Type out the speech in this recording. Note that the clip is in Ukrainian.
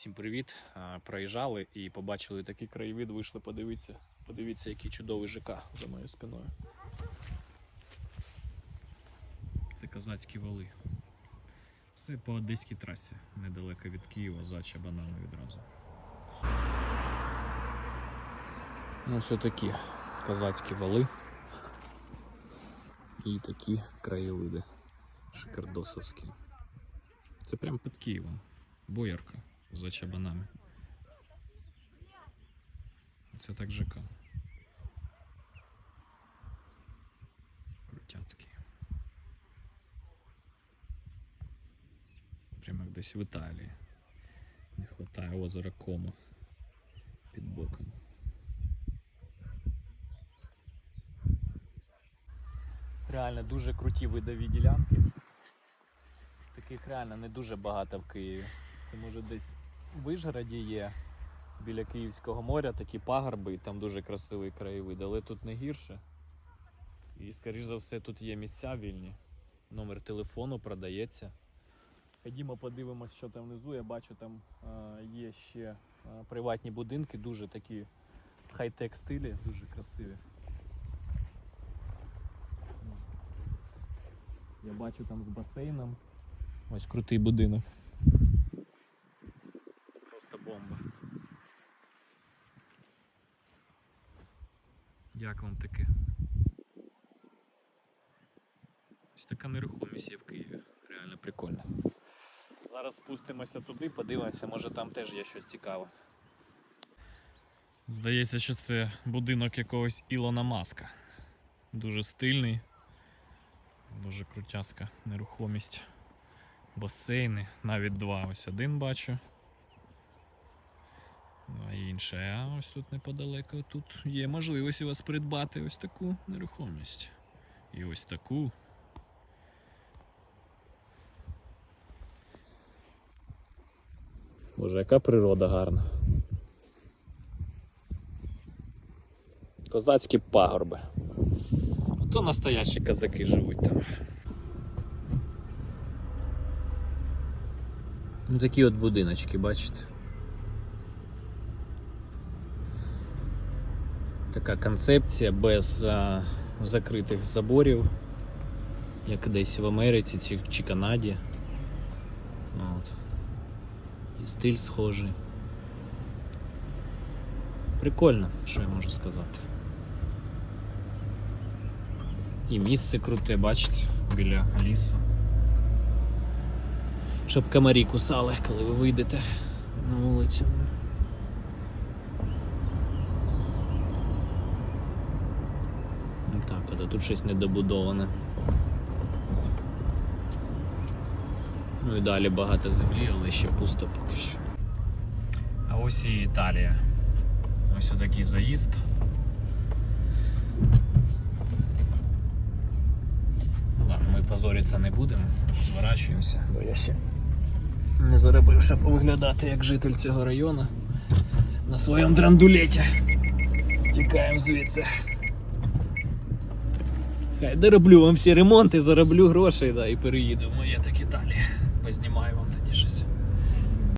Всім привіт! Проїжджали і побачили такий краєвид, вийшли подивитися. Подивіться, який чудовий ЖК за моєю спиною. Це козацькі вали. Це по одеській трасі, недалеко від Києва, за Чабаном відразу. Ну, все такі козацькі вали. І такі краєвиди. Шикардосовські. Це прямо під Києвом. Боярка за чабанами. Це так ЖК. Крутяцький. Прямо як десь в Італії. Не вистачає озера Комо під боком. Реально дуже круті видові ділянки. Таких реально не дуже багато в Києві. Це може десь в Вишгороді є біля Київського моря такі пагорби, і там дуже красивий краєвид, але тут не гірше. І, скоріш за все, тут є місця вільні. Номер телефону продається. Ходімо, подивимось, що там внизу. Я бачу, там е, є ще е, приватні будинки, дуже такі хай-тек стилі, дуже красиві. Я бачу там з басейном. Ось крутий будинок. Бомба. Як вам таке? Ось така нерухомість є в Києві. Реально прикольно. Зараз спустимося туди, подивимося, може там теж є щось цікаве. Здається, що це будинок якогось Ілона Маска. Дуже стильний, дуже крутяцька нерухомість басейни, навіть два. Ось один бачу. Ну, А інше, ось тут неподалеко тут є можливість у вас придбати ось таку нерухомість. І ось таку. Боже, яка природа гарна. Козацькі пагорби. Ото настоящі козаки живуть там. Ну такі от будиночки, бачите. Така концепція без а, закритих заборів, як десь в Америці ці- чи Канаді. От. І стиль схожий. Прикольно, що я можу сказати. І місце круте, бачите, біля лісу щоб комарі кусали, коли ви вийдете на вулицю. А тут щось недобудоване. Ну і далі багато землі, але ще пусто поки що. А ось і Італія. Ось отакий заїзд. Ну Ладно, ми позоритися не будемо, зворачуємося, бо я ще не заробив, щоб виглядати як житель цього району на своєму драндулеті. Тікаємо звідси. Хай дороблю вам всі ремонти, зароблю гроші. да, і переїду в моє так і далі. Познімаю вам тоді щось.